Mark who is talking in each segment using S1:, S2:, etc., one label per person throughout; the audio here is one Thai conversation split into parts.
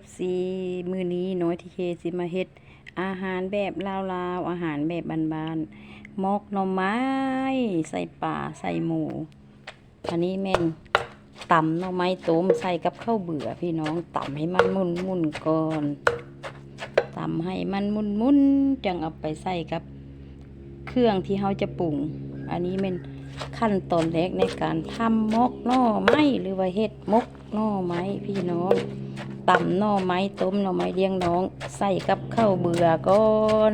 S1: FC มือนี้น้อยทีเคสิมาเฮ็ด อาหารแบบลาวๆอาหารแบบบานๆหมกหน่อไม้ ใส่ป่าใส่หมู อันนี้แม่นตำหน่อไม้ต้มใส่กับข้าวเบื่อพี่น้องตำให้มันมุนๆก่อนตำให้มันมุนๆจังเอาไปใส่กับ เครื่องที่เฮาจะปรุง อันนี้เป็นขั้นตอนแรกในการทำหมกหน่อไม้หรือว่าเฮ็ดหมกหน่อไม้พี่น้อง ตำหน่อไม้ต้มหน่อไม้เลี้ยงน้อง ใส่กับข้าวเบื่อก่อน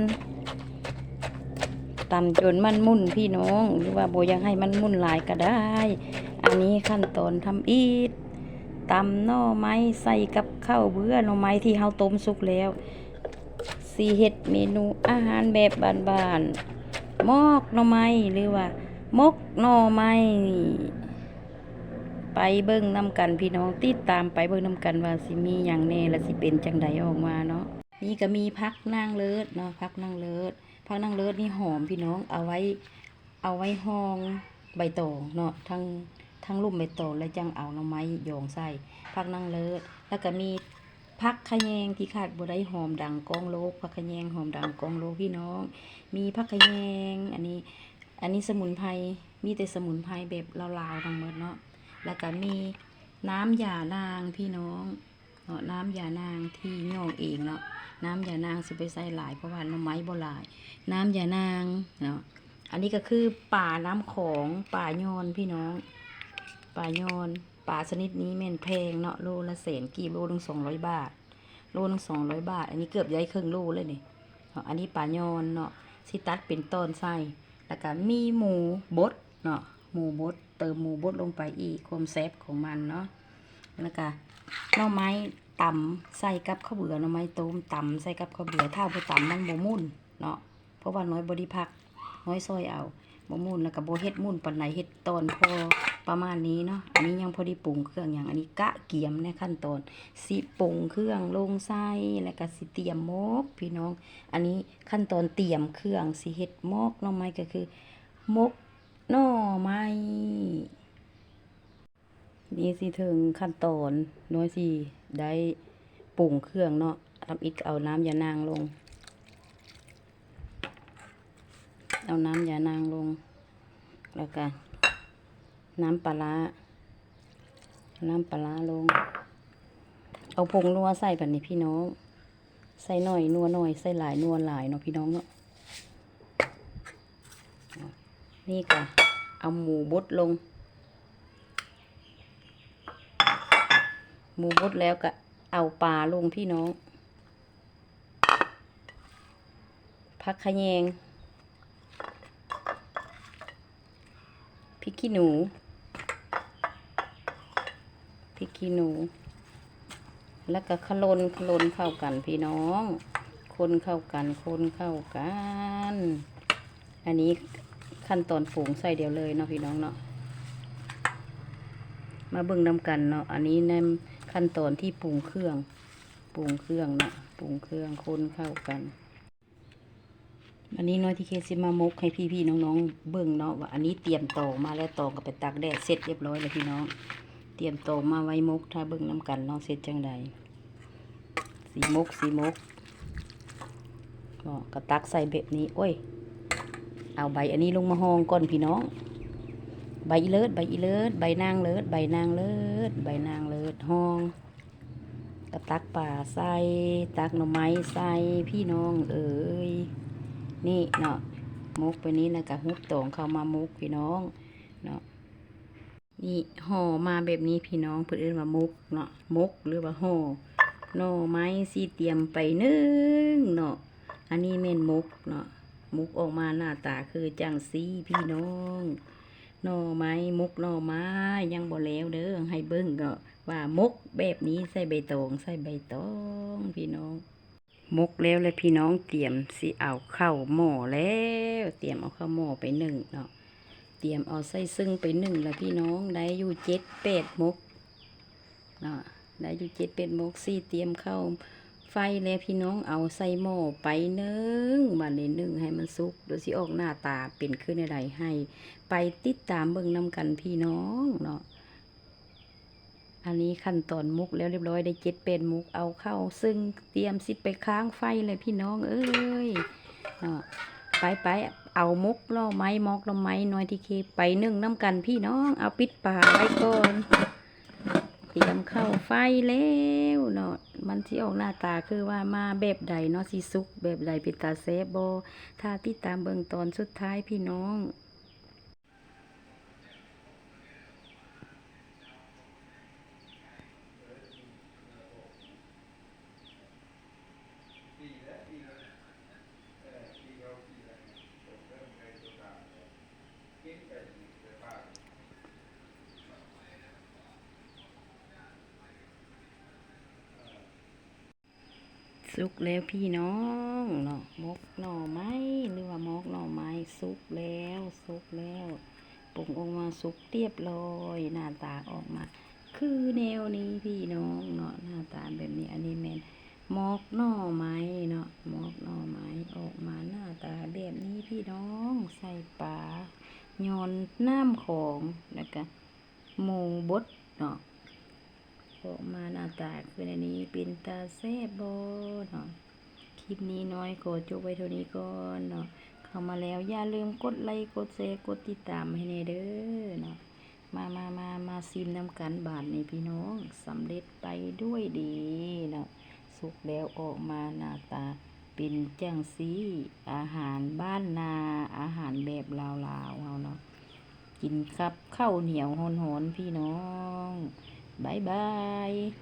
S1: ตำจนมันมุ่นพี่น้องหรือว่าโบยังให้มันมุ่นหลายก็ได้ อันนี้ขั้นตอนทำอีดตำหน่อไม้ใส่กับข้าวเบื่อหน่อไม้ที่เฮาต้มสุกแล้วสีเฮ็ดเมนูอาหารแบบบานๆมอกหน่อไม้หรือว่ามกหน่อไม้ ไปเบิ่งนำกันพี่น้องติดตามไปเบิ่งนำกันว่าสิมีอย่างแน่และสิเป็นจังใดออกมาเนาะนี่ก็มีพักนางเลิศเนาะพักนางเลิศพักนางเลิศนี่หอมพี่น้องเอาไว้เอาไว้ห้องใบตองเนาะทั้งทั้งลุ่มใบตองแล้วจังเอาน่อไม้โยงใส่พักนางเลิศแล้วก็มีพักขยงที่ขาดบ่ได้หอมดังกองโลกพักขยงหอมดังกองโลกพี่น้อง มีพักขยงอันนี้ อันนี้สมุนไพรมีแต่สมุนไพรแบบลาวๆทั้งหมดเนาะ แล้วก็มีน้ำยานางพี่น้องเนาะน้ำยานางที่ย่องเองเนาะน้ำยานางสิไปใส่หลายเพราะว่าน้ำไม้บ่หลาย น้ำยานางเนาะอันนี้ก็คือป่าน้ำของป่ายอนพี่น้อง ป่ายอนป่าชนิดนี้แม่นแพงเนาะโลละแสนกี่โลนึงสองร้อยบาท โลนึงสองร้อยบาท อันนี้เกือบย้ายครึ่งโลเลยนี่เนาะอันนี้ป่ายอนเนาะสิตัดเป็นต้นไส้แล้วก็มีหมูบดเนาะหมูบด เติมหมูบดลงไปอีกความแซ่บของมันเนาะแล้วก็หน่อไม้ตำใส่กับข้าวเบื่อหน่อไม้ต้มตำใส่กับข้าวเบื่อถ้าบ่ตำมันบ่มุ่นเนาะเพราะว่าน้อยบริพักน้อยซอยเอาบ่มุ่นแล้วก็บ่เฮ็ดมุ่นปานใดเฮ็ดตอนพอประมาณนี้เนาะ อันนี้ยังพอดีปรุงเครื่องอย่างอันนี้กะเกียมในขั้นตอนสิปรุงเครื่องลงใส่แล้วก็สิเตรียมมกพี่น้อง อันนี้ขั้นตอนเตรียมเครื่องสิเฮ็ดมกน่อไม้ก็คือมก หน่อไม้นี่สิถึงขั้นตอนน้อยสิได้ปรุงเครื่องเนาะทำอีกเอาน้ำยานางลง เอาน้ำยานางลง แล้วก็น้ำปลาร้าน้ำปลาร้าลง เอาผงนัวใส่แบบนี้พี่น้อง ใส่หน่อยนัวหน่อยใส่หลายนัวหลายเนาะพี่น้องเนาะ นี่ก็เอาหมูบดลง หมูบดแล้วก็เอาปลาลงพี่น้องพักขะแยงพริกขี้หนูพริกขี้หนู แล้วก็ขลนขลนเข้ากันพี่น้อง คนเข้ากัน คนเข้ากัน อันนี้ ขั้นตอนปรุงใส่เดียวเลยเนาะพี่น้องเนาะมาเบิ่งนำกันเนาะอันนี้ในขั้นตอนที่ปรุงเครื่องปรุงเครื่องเนาะปรุงเครื่องคนเข้ากันอันนี้น้อยที่เคสิมามกให้พี่ๆน้องๆเบิ่งเนาะว่าอันนี้เตรียมตอมาแล้วตอกก็ไปตากแดดเสร็จเรียบร้อยแล้วพี่น้อง เตรียมตอมาไว้มก ถ้าเบิ่งน้ำกันเนาะเสร็จจังใดสีมกสีมกก็กระตักใส่แบบนี้ โอ้ย เอาใบอันนี้ลงมาห้องก่อนพี่น้อง ใบเลิศใบเลิศใบนางเลิศใบนางเลิศใบนางเลิศห้องกระตักป่าใส่ตักหน่อไม้ใส่พี่น้อง เอ๋ยนี่เนาะมุกไปนี้แล้วก็ฮุบตองเข้ามามุกพี่น้องเนาะนี่ห่อมาแบบนี้พี่น้องเพื่อนว่ามุกเนาะมุกหรือว่าห่อหน่อไม้สีเตรียมไปนึ่งเนาะอันนี้เม่นมุกเนาะ มุกออกมาหน้าตาคือจังสีพี่น้องนอไม้มุกนอไม้ยังบ่แล้วเด้อให้เบิ่งก็ว่ามุกแบบนี้ใส่ใบตองใส่ใบตองพี่น้องมุกแล้วเลยพี่น้องเตรียมสิเอาเข้าหม้อแล้ว เตรียมเอาเข้าหม้อไปหนึ่งเนาะเตรียมเอาใส่ซึ่งไปหนึ่งแล้วพี่น้องได้อยู่เจ็ดเป็ดมุกเนาะได้อยู่เจ็ดเป็ดมุกสี่เตรียมเข้า ไฟแล้วพี่น้องเอาใส่หม้อไปนึ่งมาเลยนึ่งให้มันสุกเดี๋ยวสิออกหน้าตาเป็นขึ้นอะไรให้ ไปติดตามเบิ่งนำกันพี่น้องเนาะอันนี้ขั้นตอนมุกแล้วเรียบร้อยได้เจ็ดเป็นมุกเอาเข้า ซึ่งเตรียมสิไปค้างไฟเลยพี่น้องเอ้ยเนาไปไปเอามุกล่อไม้มอกล่อไม้น้อยที่เคไปนึ่งน้ำกันพี่น้อง เอาปิดปากไว้ก่อนเตรียมเข้าไฟแล้วเนาะ มันที่ออกหน้าตาคือว่ามาแบบใดเนาะสิสุกแบบใดปิตาเซฟบถ้าติดตามเบิ่งตอนสุดท้ายพี่น้อง สุกแล้วพี่น้องเนาะมกหน่อไม้หรือว่ามกหน่อไม้สุกแล้วสุกแล้วปรุงออกมาสุกเรียบร้อยหน้าตาออกมา คือแนวนี้พี่น้องเนาะหน้าตาแบบนี้อันนี้แมนมกหน่อไม้เนาะมกหน่อไม้ออกมาหน้าตาแบบนี้พี่น้องใส่ปลาโยนน้ำของแล้วก็หมูบดเนาะ ออกมาหน้าตาคืออันนี้เป็นตาแซ่บโบเนาะคลิปนี้น้อยก็จบไว้เท่านี้ก่อนเนาะเข้ามาแล้วอย่าลืมกดไลค์กดแชร์กดติดตามให้แน่เด้อเนาะมามามามาซิมน้ำกันบาทนี่พี่น้องสำเร็จไปด้วยดีเนาะสุกแล้วออกมาหน้าตาเป็นจังสีอาหารบ้านนาอาหารแบบลาวๆเอาเนาะกินครับข้าวเหนียวหอนๆพี่น้อง Bye-bye!